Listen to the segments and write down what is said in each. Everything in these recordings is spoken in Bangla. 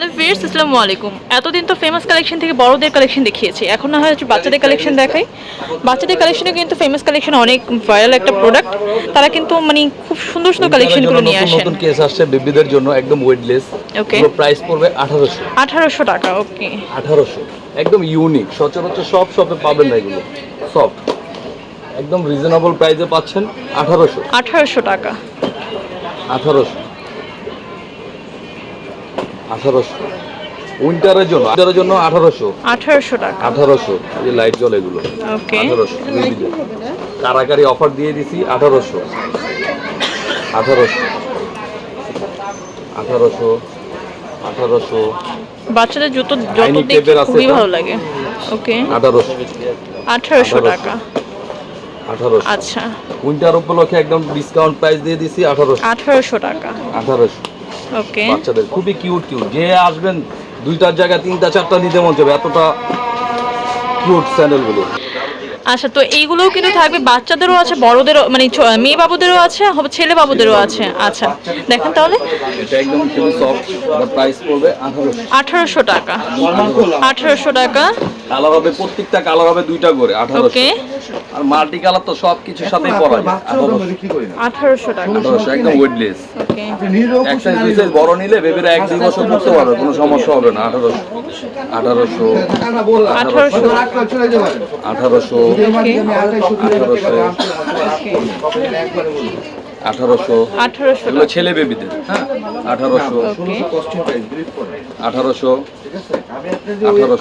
হ্যালো ভিয়ার্স আসসালামু আলাইকুম। এতদিন তো ফেমাস কালেকশন থেকে বড়দের কালেকশন দেখিয়েছি। এখন না হয় বাচ্চাদের কালেকশন দেখাই। বাচ্চাদের কালেকশনে কিন্তু ফেমাস কালেকশন অনেক ভাইরাল একটা প্রোডাক্ট তারা কিন্তু মানে খুব সুন্দর সুন্দর কালেকশনগুলো নিয়ে আসেন। নতুন কেস আসছে বেবিদের জন্য একদম ওয়েটলেস Okay. প্রাইস পড়বে আঠারোশো। আঠারোশো টাকা ওকে আঠারোশো। একদম ইউনিক সচরাচর সব শপে পাবেন না এগুলো। সব একদম রিজনেবল প্রাইসে পাচ্ছেন আঠারোশো। আঠারোশো টাকা। আঠারোশো। আঠারোশো। উইন্টারের জন্য উইন্টারের জন্য আঠারোশো। আঠারোশো টাকা। আঠারোশো এই যে লাইট জল এগুলো। ওকে আঠারোশো কারাকারি অফার দিয়ে দিছি আঠারোশো। আঠারোশো। আঠারোশো আঠারোশো। বাচ্চাদের জুতো যত দেখি খুবই ভালো লাগে। ওকে আঠারোশো। আঠারোশো টাকা। আঠারোশো। আচ্ছা। উইন্টার উপলক্ষে একদম ডিসকাউন্ট প্রাইস দিয়ে দিছি আঠারোশো। আঠারোশো টাকা। আঠারোশো। ওকে বাচ্চাদের খুবই কিউট কিউট যে আসবেন দুইটার জায়গায় তিনটা, চারটা নিতে মন যাবে এতটা কিউট স্যান্ডেলগুলো আচ্ছা তো এইগুলোও কিন্তু থাকবে। বাচ্চাদেরও আছে বড়দেরও মানে মেয়ে বাবুদেরও আছে ছেলে বাবুদেরও আছে। আচ্ছা দেখেন তাহলে। এটা একদম খুবই সফট প্রাইস পড়বে আঠারোশো। টাকা। আঠারোশো টাকা। কালার হবে প্রত্যেকটা কালার হবে দুইটা করে আঠারোশো। ওকে। আর মাল্টি কালার তো সব কিছুর সাথেই পরা যায়। আঠারোশো টাকা। আঠারোশো একদম ওয়েটলেস ওকে। এক সাইজ দুই সাইজ বড় নিলে বেবিরা এক দুই বছর পড়তে পারবে কোনো সমস্যা হবে না। আঠারোশো আঠারোশো আঠারোশো। আঠারোশো আঠারোশো আঠারোশো ছেলে বেবিদের হ্যাঁ? আঠারোশো আঠারোশো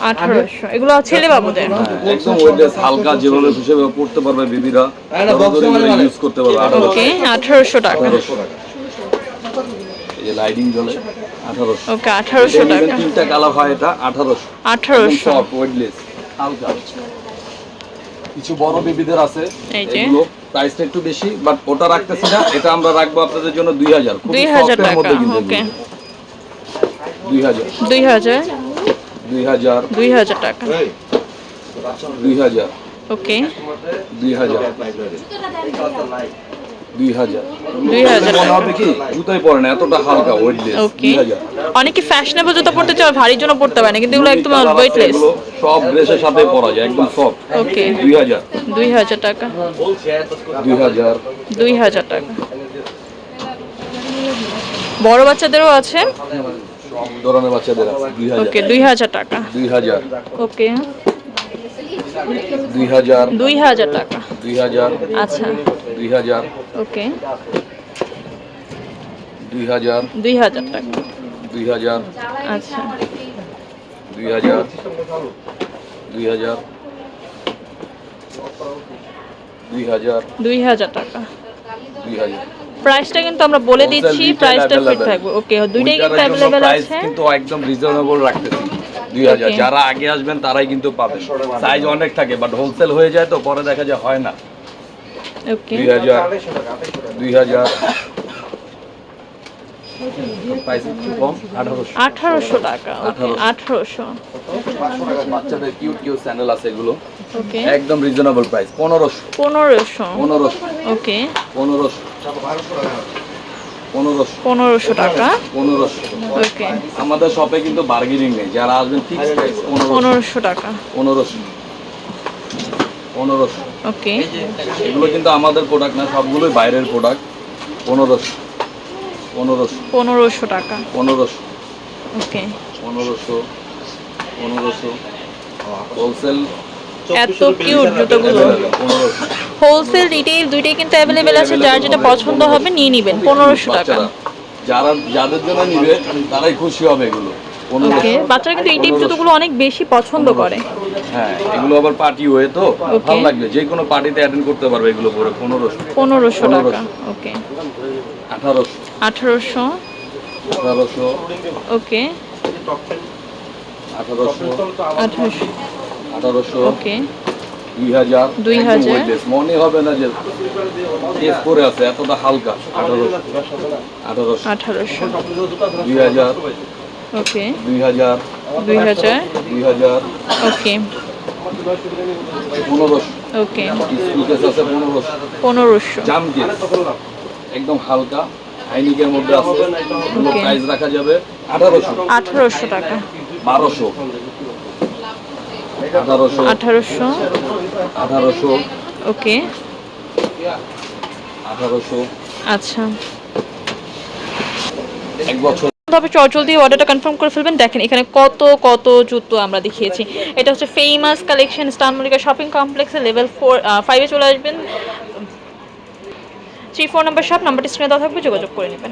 আঠারোশো এগুলো ছেলে বাবুদের। একদম ওয়েটলেস হালকা যেভাবে হিসেবে পড়তে পারবে বেবিরা। ইউজ করতে পারবে। ওকে আঠারোশো। টাকা। যে লাইটিং জ্বলে। আঠারোশো। ওকে আঠারোশো এটা টাকা। তিনটা কালার হয় এটা আঠারোশো। আঠারোশো। সফট ওয়েটলেস হালকা। কিছু বড় বেবিদের আছে এই এগুলো প্রাইসটা একটু বেশি বাট ওটা রাখতেছি না এটা আমরা রাখব আপনাদের জন্য দুই হাজার। দুই হাজার টাকা ওকে। দুই হাজার। দুই হাজার? দুই হাজার। দুই হাজার টাকা। দুই হাজার। ওকে। দুই হাজার। দুই হাজার। মনে হবে কি জুতোই পরে না এতটা হালকা ওয়েটলেস ওকে অনেকে ফ্যাশনেবল জুতো পড়তে চায় ভারীর জন্য পড়তে পারে না কিন্তু এগুলো একদম ওয়েটলেস সব ড্রেসের সাথে পরা যায় একদম সফট ওকে দুই হাজার। দুই হাজার টাকা। দুই হাজার। দুই হাজার টাকা। বড় বাচ্চাদেরও আছে? ধরনের বাচ্চাদের আছে ওকে দুই হাজার টাকা। দুই হাজার। ওকে দুই হাজার। দুই হাজার টাকা। দুই হাজার। আচ্ছা। দুই হাজার। ওকে। দুই হাজার। দুই হাজার টাকা দুই হাজার। আচ্ছা। দুই হাজার। দুই হাজার। দুই হাজার। দুই হাজার টাকা। দুই হাজার। প্রাইসটা কিন্তু আমরা বলে দিচ্ছি প্রাইসটা ফিট থাকবে। ওকে দুইটাই কিন্তু price আছে। কিন্তু একদম রিজনেবল রাখতেছি। দুই হাজার। যারা আগে আসবেন তারাই কিন্তু পাবেন। সাইজ অনেক থাকে বাট হোলসেল হয়ে যায় তো পরে দেখা যায় হয় না। দুই হাজার দুই হাজার প্রাইস একটু কম আঠারোশো। আঠারোশো টাকা আঠারোশো। বাচ্চাদের কিউট কিউট স্যান্ডেল আছে এগুলো। একদম রিজনেবল প্রাইস পনেরোশো। পনেরোশো। পনেরোশো। ওকে পনেরোশো। পনেরোশো। পনেরোশো টাকা। পনেরোশো। ওকে আমাদের শপে কিন্তু বার্গেনিং নেই যারা আসবেন ফিক্স পনেরোশো টাকা। পনেরোশো। পনেরোশো। ওকে এগুলো কিন্তু আমাদের প্রোডাক্ট না সবগুলোই বাইরের প্রোডাক্ট পনেরোশো। পনেরোশো। পনেরোশো টাকা। পনেরোশো। ওকে পনেরোশো। পনেরোশো। হোলসেল এত কিউট জুতোগুলো। পনেরোশো। হোলসেল রিটেইল দুইটাই কিন্তু অ্যাভেলেবেল আছে যার যেটা পছন্দ হবে নিয়ে নেবেন পনেরোশো টাকা। যারা যাদের জন্য নিবে তারাই খুশি হবে এগুলো। ওকে বাচ্চারা কিন্তু এই টাইপ জুতোগুলো অনেক বেশি পছন্দ করে। হ্যাঁ এগুলো আবার পার্টি হয়ে তো. ভালো লাগবে যে কোনো পার্টিতে অ্যাটেন্ড করতে পারবে এগুলো পরে পনেরোশো পনেরোশো টাকা ওকে আঠারোশো। আঠারোশো। আঠারোশো। ওকে আঠারোশো। আঠারোশো। আঠারোশো। ওকে দুই হাজার দুই একদম হাজার। weightless, মনে হবে না যে কেস পরে আছে এতটা হালকা। আঠারোশো। আঠারোশো। আঠারোশো। দুই হাজার ওকে দুই হাজার। দুই হাজার। দুই হাজার। ওকে পনেরোশো। ওকে আছে পনেরোশো। পনেরোশো। জাম একদম হালকা। হাইনিকের মধ্যে আছে। প্রাইস রাখা যাবে। আঠারোশো। আঠারোশো টাকা। বারোশো। আঠারোশো। আঠারোশো। আঠারোশো। ওকে আঠারোশো। আচ্ছা। এক বছর। তবে চটজল দিয়ে অর্ডারটা কনফার্ম করে ফেলবেন। দেখেন, এখানে কত কত জুতো আমরা দেখিয়েছি। এটা হচ্ছে famous collection star Mallika shopping কমপ্লেক্সে লেভেল ফোর ফাইভে চলে আসবেন। থ্রি ফোর নাম্বার শপ নাম্বারটি স্ক্রিনে দেওয়া থাকবে, যোগাযোগ করে নেবেন।